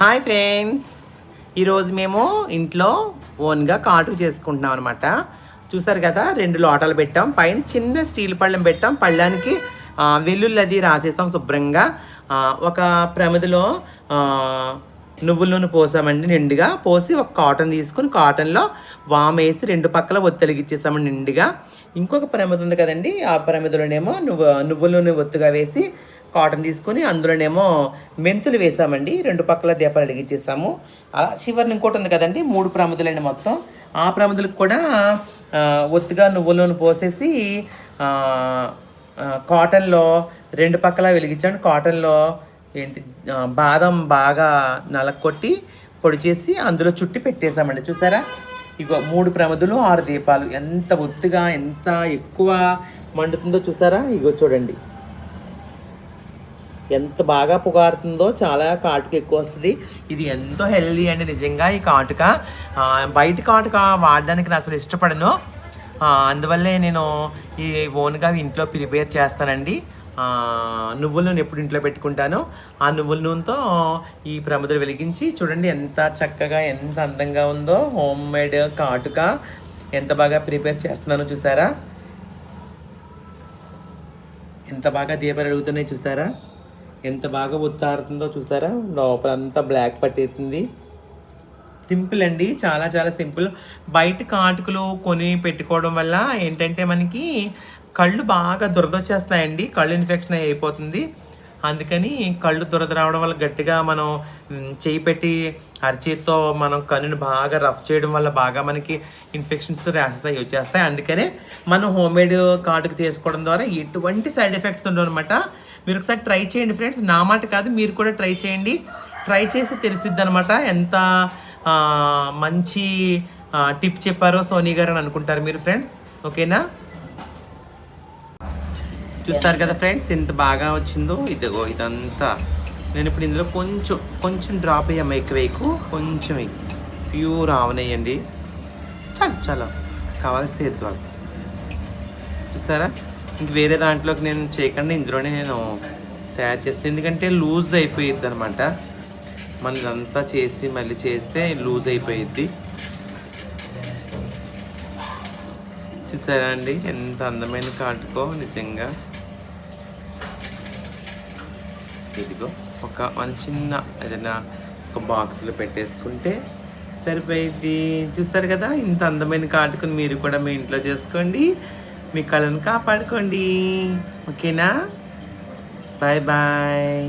Hi friends. ఈరోజు మేము ఇంట్లో ఓన్గా కాటు చేసుకుంటున్నాం అనమాట చూసారు కదా రెండు లోటాలు పెట్టాం. పైన చిన్న స్టీల్ పళ్ళెం పెట్టాం. పళ్ళానికి ఆ, వెల్లుల్లి అది రాసేసాం శుభ్రంగా. ఒక ప్రమిదిలో నువ్వుల నూనె పోసామండి నిండుగా. పోసి ఒక కాటన్ తీసుకుని కాటన్లో వామ్ వేసి రెండు పక్కల ఒత్తలిగిచ్చేసామండి నిండుగా. ఇంకొక ప్రమిద ఉంది కదండి ఆ ప్రమిదలోనేమో నువ్వు నువ్వుల నూనె ఒత్తుగా వేసి కాటన్ తీసుకొని అందులోనేమో మెంతులు వేసామండి. రెండు పక్కల దీపాలు వెలిగించేసాము. అలా చివరిని ఇంకోటి ఉంది కదండి మూడు ప్రమదులండి మొత్తం. ఆ ప్రమదులకు కూడా ఒత్తుగా నువ్వుల నూనె పోసేసి కాటన్లో రెండు పక్కల వెలిగించాను. కాటన్లో ఏంటి బాదం బాగా నలకొట్టి పొడి చేసి అందులో చుట్టి పెట్టేశామండి చూసారా? ఇగో మూడు ప్రమదులు ఆరు దీపాలు. ఎంత ఒత్తుగా ఎంత ఎక్కువ మండుతుందో చూసారా? ఇగో చూడండి. ఎంత బాగా పొగారుతుందో చాలా కాటుక ఎక్కువ వస్తుంది. ఇది ఎంతో హెల్దీ అండి నిజంగా ఈ కాటుక. బయట కాటుక వాడడానికి నేను అసలు ఇష్టపడను. అందువల్లే నేను ఈ ఓన్గా ఇంట్లో ప్రిపేర్ చేస్తానండి. నువ్వుల నూనె ఎప్పుడు ఇంట్లో పెట్టుకుంటాను. ఆ నువ్వుల నూనెతో ఈ ప్రమిదలు వెలిగించి చూడండి ఎంత చక్కగా ఎంత అందంగా ఉందో హోమ్ మేడ్ కాటుక. ఎంత బాగా ప్రిపేర్ చేస్తున్నానో చూసారా? ఎంత బాగా దీపాలు అడుగుతున్నాయి చూసారా? ఎంత బాగా ఉత్తారుతుందో చూసారా? లోపల అంతా బ్లాక్ పట్టేసింది. సింపుల్ అండి. చాలా చాలా సింపుల్ బయట కాటుకులు కొని పెట్టుకోవడం వల్ల ఏంటంటే మనకి కళ్ళు బాగా దురదొచ్చేస్తాయండి కళ్ళు ఇన్ఫెక్షన్ అయిపోతుంది. అందుకని కళ్ళు దురద రావడం వల్ల గట్టిగా మనం చేయి పెట్టి అరచేతితో మనం కన్నుని బాగా రఫ్ చేయడం వల్ల బాగా మనకి ఇన్ఫెక్షన్స్ ర్యాసెస్ అవి వచ్చేస్తాయి. అందుకనే మనం హోమ్మేడ్ కాటుకు చేసుకోవడం ద్వారా ఎటువంటి సైడ్ ఎఫెక్ట్స్ ఉండవు అనమాట మీరు ఒకసారి ట్రై చేయండి ఫ్రెండ్స్. నా మాట కాదు మీరు కూడా ట్రై చేయండి. ట్రై చేస్తే తెలిసిద్ది అనమాట ఎంత మంచి టిప్ చెప్పారో సోనీ గారు అని అనుకుంటారు మీరు ఫ్రెండ్స్. ఓకేనా? చూస్తారు కదా ఫ్రెండ్స్ ఎంత బాగా వచ్చిందో. ఇదిగో ఇదంతా. నేను ఇప్పుడు ఇందులో కొంచెం కొంచెం డ్రాప్ అయ్యాము ఎక్కువ వైకు కొంచెం ప్యూర్ ఆవనేయండి చాలు చాలా. కావాల్సి ఎద్దాం చూసారా ఇంక వేరే దాంట్లోకి నేను చేయకుండా ఇందులోనే నేను తయారు చేస్తాను ఎందుకంటే లూజ్ అయిపోయిద్ది అనమాట మళ్ళీ ఇదంతా చేసి మళ్ళీ చేస్తే లూజ్ అయిపోయిద్ది. చూసారా అండి? ఎంత అందమైన కాటుకో నిజంగా. ఇదిగో ఒక మన చిన్న ఏదైనా ఒక బాక్స్లో పెట్టేసుకుంటే సరిపోయిద్ది. చూస్తారు కదా? ఇంత అందమైన కాటుకుని మీరు కూడా మీ ఇంట్లో చేసుకోండి. మీ కళను కాపాడుకోండి. ఓకేనా? Bye bye.